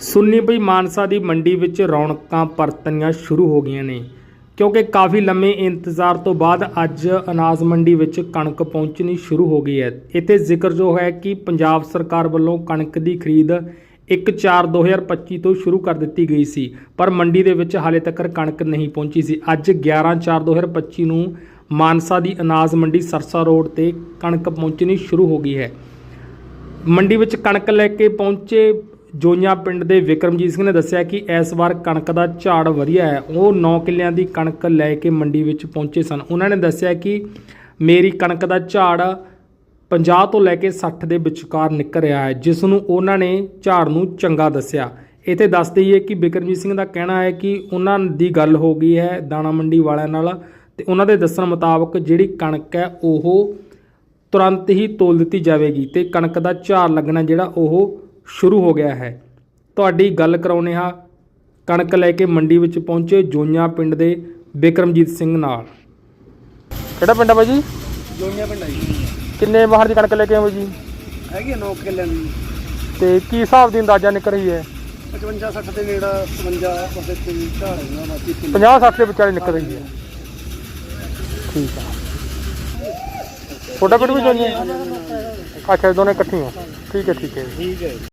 ਸੁੰਨੀ ਪਈ ਮਾਨਸਾ ਦੀ ਮੰਡੀ ਵਿੱਚ ਰੌਣਕਾਂ ਪਰਤਣੀਆਂ ਸ਼ੁਰੂ ਹੋ ਗਈਆਂ ਨੇ। ਕਿਉਂਕਿ ਕਾਫੀ ਲੰਮੇ ਇੰਤਜ਼ਾਰ ਤੋਂ ਬਾਅਦ ਅੱਜ ਅਨਾਜ ਮੰਡੀ ਵਿੱਚ ਕਣਕ ਪਹੁੰਚਣੀ ਸ਼ੁਰੂ ਹੋ ਗਈ ਹੈ। ਇੱਥੇ ਜ਼ਿਕਰ ਜੋ ਹੈ ਕਿ ਪੰਜਾਬ ਸਰਕਾਰ ਵੱਲੋਂ ਕਣਕ ਦੀ ਖਰੀਦ 1/4/2025 ਤੋਂ ਸ਼ੁਰੂ ਕਰ ਦਿੱਤੀ ਗਈ ਸੀ, ਪਰ ਮੰਡੀ ਦੇ ਵਿੱਚ ਹਾਲੇ ਤੱਕ ਕਣਕ ਨਹੀਂ ਪਹੁੰਚੀ ਸੀ। ਅੱਜ 11/4/2025 ਨੂੰ ਮਾਨਸਾ ਦੀ ਅਨਾਜ ਮੰਡੀ ਸਰਸਾ ਰੋਡ ਤੇ ਕਣਕ ਪਹੁੰਚਣੀ ਸ਼ੁਰੂ ਹੋ ਗਈ ਹੈ। ਮੰਡੀ ਵਿੱਚ ਕਣਕ ਲੈ ਕੇ ਪਹੁੰਚੇ ਜੋਈਆਂ ਪਿੰਡ ਦੇ ਵਿਕਰਮਜੀਤ ਸਿੰਘ ਨੇ ਦੱਸਿਆ ਕਿ ਇਸ ਵਾਰ ਕਣਕ ਦਾ ਝਾੜ ਵਧੀਆ ਹੈ। ਉਹ 9 ਕਿੱਲਿਆਂ ਦੀ ਕਣਕ ਲੈ ਕੇ ਮੰਡੀ ਵਿੱਚ ਪਹੁੰਚੇ ਸਨ। ਉਹਨਾਂ ਨੇ ਦੱਸਿਆ ਕਿ ਮੇਰੀ ਕਣਕ ਦਾ ਝਾੜ 50 ਤੋਂ ਲੈ ਕੇ 60 ਦੇ ਵਿਚਕਾਰ ਨਿਕਲ ਰਿਹਾ ਹੈ, ਜਿਸ ਨੂੰ ਉਹਨਾਂ ਨੇ ਝਾੜ ਨੂੰ ਚੰਗਾ ਦੱਸਿਆ। ਇੱਥੇ ਦੱਸ ਦਈਏ ਕਿ ਬਿਕਰਮਜੀਤ ਸਿੰਘ ਦਾ ਕਹਿਣਾ ਹੈ ਕਿ ਉਹਨਾਂ ਦੀ ਗੱਲ ਹੋ ਗਈ ਹੈ ਦਾਣਾ ਮੰਡੀ ਵਾਲਿਆਂ ਨਾਲ ਤੇ ਉਹਨਾਂ ਦੇ ਦੱਸਣ ਮੁਤਾਬਕ ਜਿਹੜੀ ਕਣਕ ਹੈ ਉਹ ਤੁਰੰਤ ਹੀ ਤੋਲ ਦਿੱਤੀ ਜਾਵੇਗੀ ਤੇ ਕਣਕ ਦਾ ਝਾੜ ਲੱਗਣਾ ਜਿਹੜਾ ਉਹ ਸ਼ੁਰੂ ਹੋ ਗਿਆ ਹੈ। ਤੁਹਾਡੀ ਗੱਲ ਕਰਾਉਨੇ ਹਾਂ। ਕਣਕ ਲੈ ਕੇ ਮੰਡੀ ਵਿੱਚ ਪਹੁੰਚੇ ਜੋਈਆਂ ਪਿੰਡ ਦੇ ਬਿਕਰਮਜੀਤ ਸਿੰਘ ਨਾਲ। ਕਿਹੜਾ ਪਿੰਡ ਆ ਬਾਈ ਜੀ? ਜੋਈਆਂ ਪਿੰਡ ਆਈ ਕਿੰਨੇ ਬਾਹਰ ਦੀ ਕਣਕ ਲੈ ਕੇ ਆਏ ਹੋ ਜੀ? ਹੈਗੀ 9 ਕਿੱਲਿਆਂ ਦੀ। ਤੇ ਕੀ ਹਿਸਾਬ ਦੀ ਅੰਦਾਜ਼ਾ ਨਿਕਲ ਰਹੀ ਹੈ? 55 60 ਦੇ ਨੇੜਾ 55 ਪਰਸੇ ਤੇ ਝਾੜ ਹੈਗਾ ਬਾਕੀ 50 60 ਦੇ ਵਿਚਾਲੇ ਨਿਕਲ ਰਹੀ ਹੈ। ਠੀਕ ਆ। ਤੁਹਾਡਾ ਪਿੰਡ ਵੀ ਜੋਈਆਂ ਅੱਛਾ ਦੋਨੇ ਇਕੱਠੀਆਂ। ਠੀਕ ਹੈ ਠੀਕ ਹੈ। ਠੀਕ ਹੈ